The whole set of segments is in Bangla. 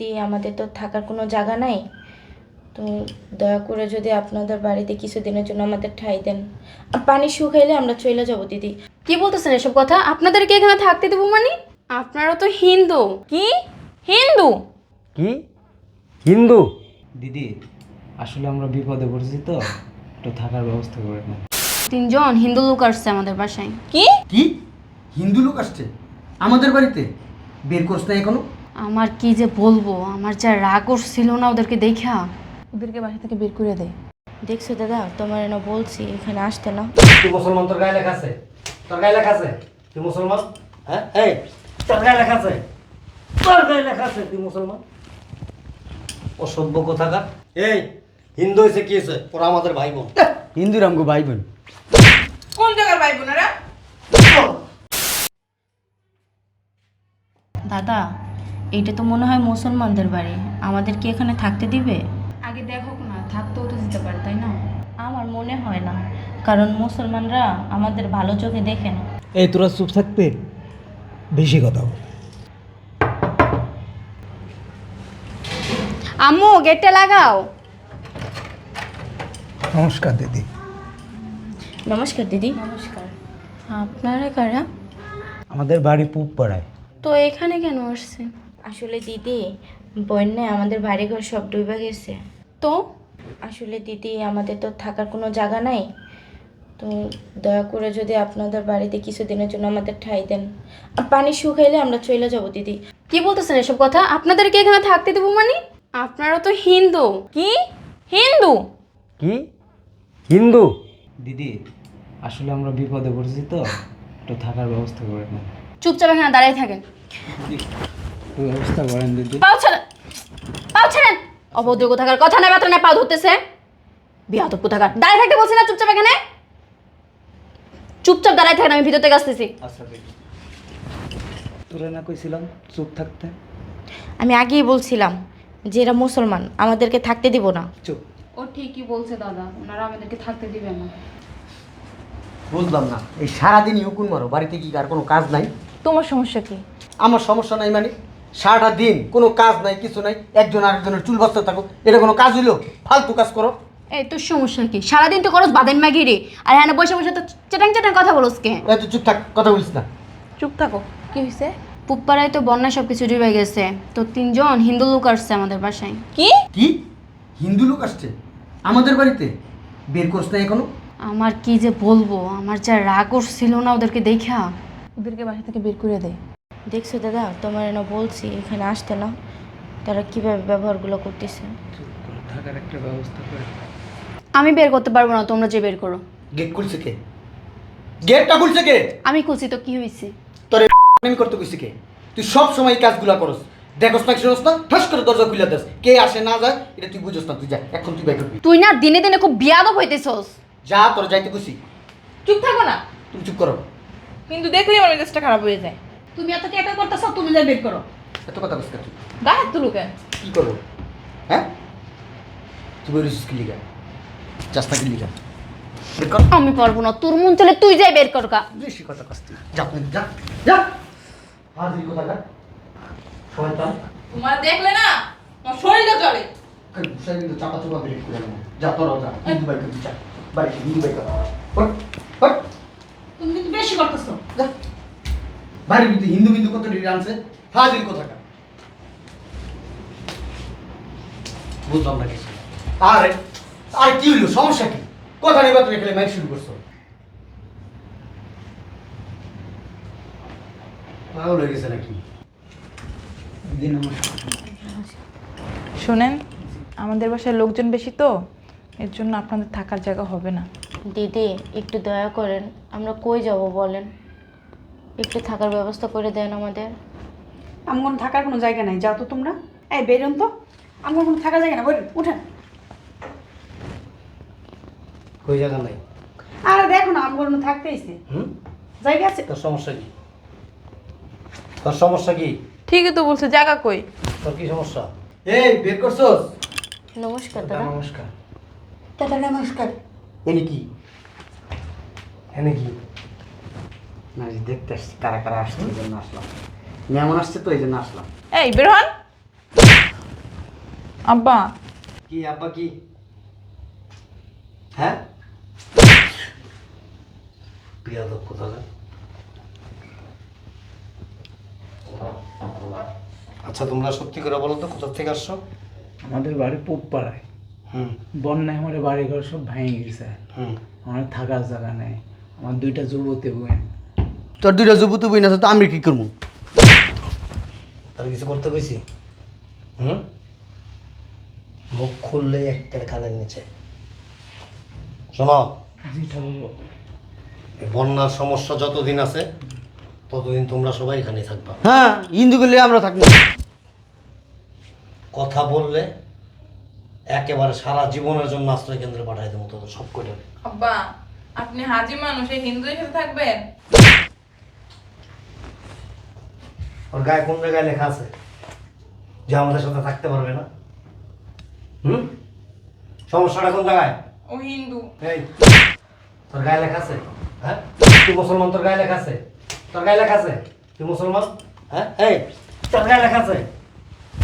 দিয়ে আমাদের তো থাকার কোনো জায়গা নাই। তো দয়া করে যদি আপনাদের বাড়িতে কিছুদিনের জন্য আমাদের ঠাই দেন। আর পানি শুকাইলে আমরা চলে যাব দিদি। কি বলতেছেন এসব কথা? আপনাদেরকে এখানে থাকতে দেবো মানে? আপনারা তো হিন্দু। কি? হিন্দু? কি? হিন্দু? দিদি আসলে আমরা বিপদে পড়েছি তো একটু থাকার ব্যবস্থা করে না তিনজন হিন্দু লোক আসছে আমাদের বাসায়। কি? কি? হিন্দু লোক আসছে? আমাদের বাড়িতে? বের করছ না এখনও? আমার কি যে বলব? আমার যা রাগ ছিল না ওদেরকে দেখা। ওদেরকে বাসা থেকে বের করে দে। দেখছ দাদা তোমার না বলছি এখানে আসতে না। তুই মুসলমান তোর গায়ে লেখা আছে। তোর গায়ে লেখা আছে? তুই মুসলমান? হ্যাঁ? এই তোর গায়ে লেখা আছে? তোর গায়ে লেখা আছে তুই মুসলমান? অসভ্য কোথাকার। এই হিন্দু হয়েছে কি হয়েছে? ওরা আমাদের ভাই বোন হিন্দুর আমগো ভাই বোন কোন জায়গার ভাই বোনেরা দাদা এইটা তো মনে হয় মুসলমানদের বাড়ি। আমাদের কি এখানে থাকতে দিবে? আগে দেখো না থাকতেও তো দিতে পারে তাই না? আমার মনে হয় না কারণ মুসলমানরা আমাদের ভালো চোখে দেখে না। এই তোরা চুপ থাকবে? বেশি কথা বল। আম্মু গেটটা লাগাও। নমস্কার দিদি। নমস্কার দিদি। নমস্কার। আপনারা কারা? আমাদের বাড়ি পুব পাড়ায় তো এখানে কেন আসছেন? আসলে দিদি বন্যায় আমাদের বাড়িঘর সব ডুবে গেছে। তো? আসলে দিদি আমাদের তো থাকার কোনো জায়গা নাই। তো দয়া করে যদি আপনাদের বাড়িতে কিছুদিনের জন্য আমাদের ঠাই দেন। আর পানি শুকাইলে আমরা চলে যাব দিদি। কি বলতেছেন এসব কথা? আপনাদেরকে এখানে থাকতে দেবো মানে? আপনারা তো হিন্দু। কি? হিন্দু? কি? হিন্দু? দিদি আসলে আমরা বিপদে পড়েছি তো। একটু থাকার ব্যবস্থা করে না চুপচাপ এখানে দাঁড়িয়ে থাকেন। ব্যবস্থা করেন দিদি। পাও ছাড়েন পাও ছাড়েন। অভদ্র কোথাকার কথা নাই বার্তা নাই পা ধরতেছে। বিহাত কোথাকার। দাঁড়িয়ে থাকতে বলছি না চুপচাপ এখানে? চুপচাপ দাঁড়ায় থাকেন আমি ভিতর থেকে আসতেছি আচ্ছা তোরা না কইছিলাম চুপ থাকতে? আমি আগেই বলছিলাম যে এরা মুসলমান আমাদেরকে থাকতে দিব না। চুপ। ও ঠিকই বলছে দাদা। ওনারা আমাদেরকে থাকতে দিবেন না। বুঝলাম না এই সারাদিনই হুকুন মারো বাড়িতে কি আর কোনো কাজ নাই? তোমার সমস্যা কি? আমার সমস্যা নাই মানে? সারাটা দিন কোনো কাজ নাই কিছু নাই একজন আরেকজনের চুল বাঁচতে থাকো এটা কোনো কাজ হইল ফালতু কাজ করো। এই তোর সমস্যা কি? সারাদিন তো করস বাদেন ম্যাগিরি আর হ্যাঁ বসে বসে তো চেটাং চেটাং কথা বলস কে? এত চুপ থাক কথা বলিস না। চুপ থাকো কি হয়েছে পুপ্পারায় তো বন্যা সব কিছু ডুবে গেছে তো তিনজন হিন্দু লোক আসছে আমাদের বাসায়। কি? কি? হিন্দু লোক আসছে? আমাদের বাড়িতে? বের করছ না এখনও? আমার কি যে বলব আমার যা রাগ ছিল না ওদেরকে দেখা। ওদেরকে বাসা থেকে বের করে দে। দেখছ দাদা তোমার না বলছি এখানে আসতে না। তারা কীভাবে ব্যবহারগুলো করতেছে? থাকার একটা ব্যবস্থা করে আমি বের করতে পারব না তোমরা যে বের করো। গেট খুলছে কে? গেটটা খুলছে কে? আমি খুশি তো কি হয়েছে? তোর আমি করতে কইছি কে? তুই সব সময় এই কাজগুলা করস। দেখোস না শুনস না ঠাস করে দরজা খুলে দেস। কে আসে না যায় এটা তুই বুঝোস না তুই যা এখন তুই বাইর করবি। তুই না দিনে দিনে খুব বিয়াদব হইতেছস। যা তোর যাইতে কইছি। চুপ থাকো না। তুমি চুপ করো। কিন্তু দেখলেই আমার মেজাজটা খারাপ হয়ে যায়। তুমি এত কেটা করতেছ তুমি যা বের করো। এত কথা কইস তুই? গা হাত তুলো কেন? কি করব? হ্যাঁ? তুই বেরিয়েছিস কি লিগা? যাস না কি কর। আমি পারব না তোর মন চলে তুই যাই বের কর কা বেশি কথা কস তুই। যা যা যা। হাজির কথা যা শয়তান। তোমার দেখলে না আমার শরীরটা চলে শরীরে চাপা চুপা বের করে। যা তোরাও যা। হিন্দু বাই করবি যা বাড়িতে হিন্দু বাই কর ওঠ, ওঠ, তুমি কিন্তু বেশি করতেছো। বাড়ির ভিতরে হিন্দু বিন্দু কত ডিগ্রি আনছে? হাজির কোথাকার? বুঝলাম না কিছু। আরে আর কি হইল? সমস্যা কি? কথা নেই তুমি এখানে মাইক শুরু করছ? পাগল হয়ে গেছে নাকি? শোনেন আমাদের বাসায় লোকজন বেশি তো এর জন্য আপনাদের থাকার জায়গা হবে না। দিদি একটু দয়া করেন আমরা কই যাব বলেন? একটু থাকার ব্যবস্থা করে দেন আমাদের। আমার থাকার কোনো জায়গা নাই যাও তো তোমরা। এই বেরোন তো। আমার কোনো থাকার জায়গা না বলুন উঠেন। কই জায়গা নাই আরে দেখো না আমার কোনো থাকতেইছে হুম? জায়গা আছে? তোর সমস্যা কি? তোর সমস্যা কি? ঠিকই তো বলছে জায়গা কই? তোর কি সমস্যা? এই বের করছস? নমস্কার দাদা। নমস্কার। দাদা নমস্কার। এনে কি? এনে কি? না দেখতে আসছি কারা কারা আসছে এই জন্য আসলাম। মেমন আসছে তো এই জন্য আসলাম। এই বের হন। আব্বা। কি আব্বা কি? হ্যাঁ? বিয়াদব কোথাকার আচ্ছা তোমরা সত্যি করে বলো তো কোথা থেকে আসছো? আমাদের বাড়ি পুব পাড়ায় হুম। বন্যায় আমার বাড়ি ঘর সব ভেঙে গেছে। হুম। আমার থাকার জায়গা নেই। আমার দুইটা যুবতী বোন। তোর দুইটা যুবতী বই না তো আমি কি করব? তার কিছু করতে কইছি? হুম? মুখ খুললেই একটা কানের নিচে। শোনো। বন্যার সমস্যা যতদিন আছে ততদিন তোমরা সবাই এখানে থাকবা। হ্যাঁ হিন্দু করলে আমরা থাকব। কথা বললে একেবারে সারা জীবনের জন্য আশ্রয় কেন্দ্রে পাঠাই দেবো তো সব কটা আব্বা আপনি হাজি মানুষ এই হিন্দু হিসেবে থাকবেন? ওর গায়ে কোন জায়গায় লেখা আছে? যে আমাদের সাথে থাকতে পারবে না। হুম? সমস্যাটা কোন জায়গায়? ও হিন্দু। এই তোর গায়ে লেখা আছে? হ্যাঁ? তুই মুসলমান তোর গায়ে লেখা আছে? তোর গায়ে লেখা আছে? তুই মুসলমান? হ্যাঁ? এই তোর গায়ে লেখা আছে?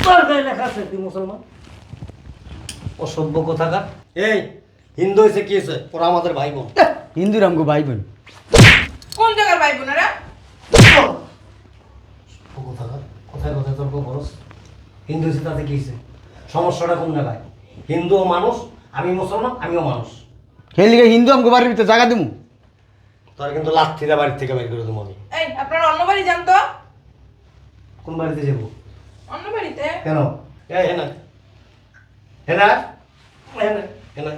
তোর গায়ে লেখা আছে? তুই মুসলমান? অসভ্য কোথাকার? এই হিন্দু হয়েছে কি হয়েছে ওরা আমাদের ভাই বোন। হিন্দুর আমগো ভাই বোন। কোন জায়গার ভাই বোনেরা? ও কোথাকার কোথায় কোথায় তর্ক খরচ হিন্দু হয়েছে তাতে কি হয়েছে? সমস্যাটা কোন জায়গায়? হিন্দুও মানুষ আমি মুসলমান আমিও মানুষ। সেই লিগে হিন্দু আমগো বাড়ির ভিতরে জায়গা দিমু? তোর কিন্তু লাঠিটা বাড়ির থেকে বের করে দেবো আমি। এই আপনারা অন্য বাড়ি যান তো। কোন বাড়িতে যাব? অন্য বাড়িতে। কেন? এই হেনা। হেনা? হেনা। হেনা।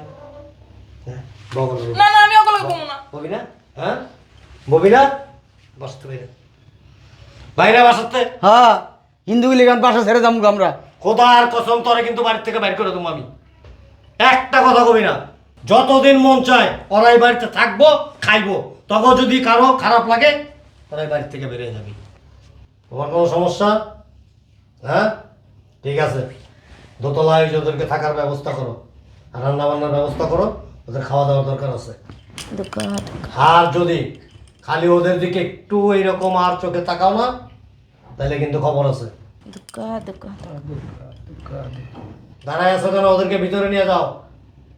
হ্যাঁ, বগল। না না আমি ওগুলো ঘুমো না। ববি না হ্যাঁ? ববি না বসতে বাইরে বাইরে বাসাতে হ্যাঁ হিন্দু গুলি গান বাসা ছেড়ে যাব আমরা। খোদার কসম তোরে কিন্তু বাড়ির থেকে বাইর করে দেবো আমি। একটা কথা কবি না যতদিন মন চায় ওরাই বাড়িতে থাকব খাইবো। তখন যদি কারও খারাপ লাগে ওরাই বাড়ির থেকে বেরিয়ে যাবি। তোমার কোনো সমস্যা? হ্যাঁ? ঠিক আছে। দোতলায় ওদেরকে থাকার ব্যবস্থা করো। আর রান্না বান্নার ব্যবস্থা করো। ওদের খাওয়া দাওয়ার দরকার আছে। আর যদি খালি ওদের দিকে একটু এইরকম আর চোখে তাকাও না তাহলে কিন্তু খবর আছে। দাঁড়ায় আছো কেন? ওদেরকে ভিতরে নিয়ে যাও।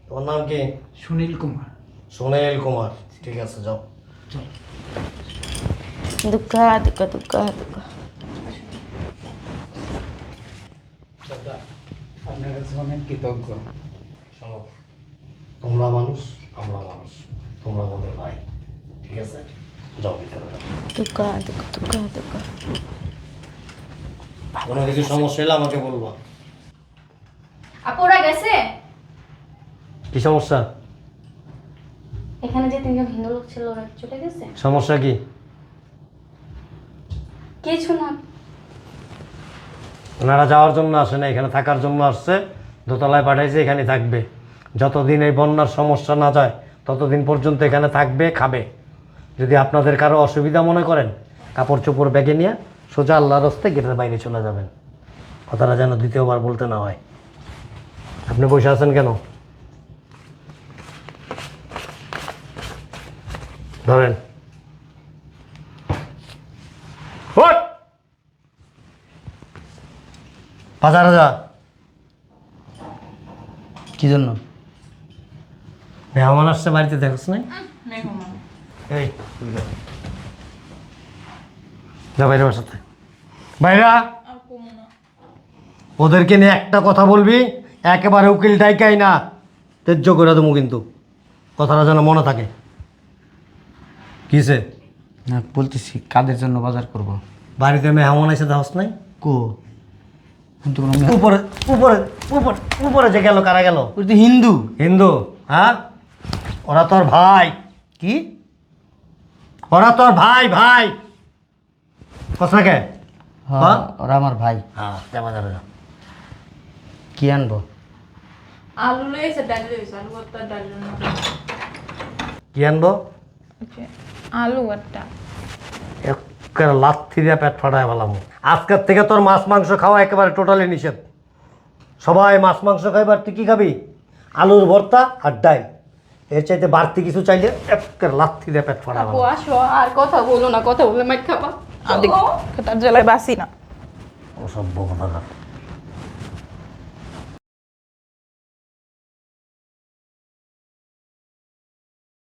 তোমার নাম কি? সুনীল কুমার। সুনীল কুমার। ঠিক আছে যাও। দুগ্গা দুগ্গা দুগ্গা আপনার কাছে অনেক কৃতজ্ঞ। শোনো তোমরা মানুষ আমরা মানুষ। তোমরা আমাদের ভাই। ঠিক আছে? যাও ভিতরে। যাও দুগ্গা দুগ্গা দুগ্গা দুগ্গা কোনো কিছু সমস্যা হলে আমাকে বলবা। আপু ওরা গেছে? কি সমস্যা? এখানে যে তিনজন হিন্দু লোক ছিল ওরা চলে গেছে? সমস্যা কি? কিছু না। ওনারা যাওয়ার জন্য আসে না এখানে থাকার জন্য আসছে দোতলায় পাঠাইছে এখানে থাকবে। যতদিন এই বন্যার সমস্যা না যায় ততদিন পর্যন্ত এখানে থাকবে খাবে। যদি আপনাদের কারও অসুবিধা মনে করেন কাপড় চোপড় ব্যাগে নিয়ে সোজা আল্লাহর রস্তে গেটের বাইরে চলে যাবেন। কথাটা যেন দ্বিতীয়বার বলতে না হয়। আপনি বসে আছেন কেন? ধরেন! বাজারে যা। কি জন্য? মেহমান আসছে বাড়িতে দেখছ নাই? এই। যা বাইরে বাসাতে না। ওদেরকে নিয়ে একটা কথা বলবি একেবারে উকিল ডাইকাই না। তেজ্য করে দেবো কিন্তু। কথাটা যেন মনে থাকে। কিসে? না বলতেছি কাদের জন্য বাজার করব? বাড়িতে মেহমান এসে দাওস নাই কো? কিন্তু কোনো মেয়ে- উপরে উপরে উপরে উপরে যে গেল কারা গেল? তো হিন্দু। হিন্দু হ্যাঁ? ওরা তোর ভাই। কি? ওরা তোর ভাই ভাই। কথাকে হ্যাঁ, হ্যাঁ? ওরা আমার ভাই। হ্যাঁ যা কি আনব? আলু লইছে ডাল লইছে আলু ভর্তা ডাল কি আনব? আলু ভর্তা। একেবারে লাথি দিয়ে পেট ফাটায় ফেলাম। আজকের থেকে তোর মাছ মাংস খাওয়া একেবারে টোটালি নিষেধ। সবাই মাছ মাংস খাইবার তুই কি খাবি? আলুর ভর্তা আর ডাল। এর চাইতে বাড়তি কিছু চাইলে একেবারে লাথি দিয়ে পেট ফাটায় আর কথা বলো না কথা বলে মাইট খাবা আমাদের তার জেলায় বাসি না। ওসব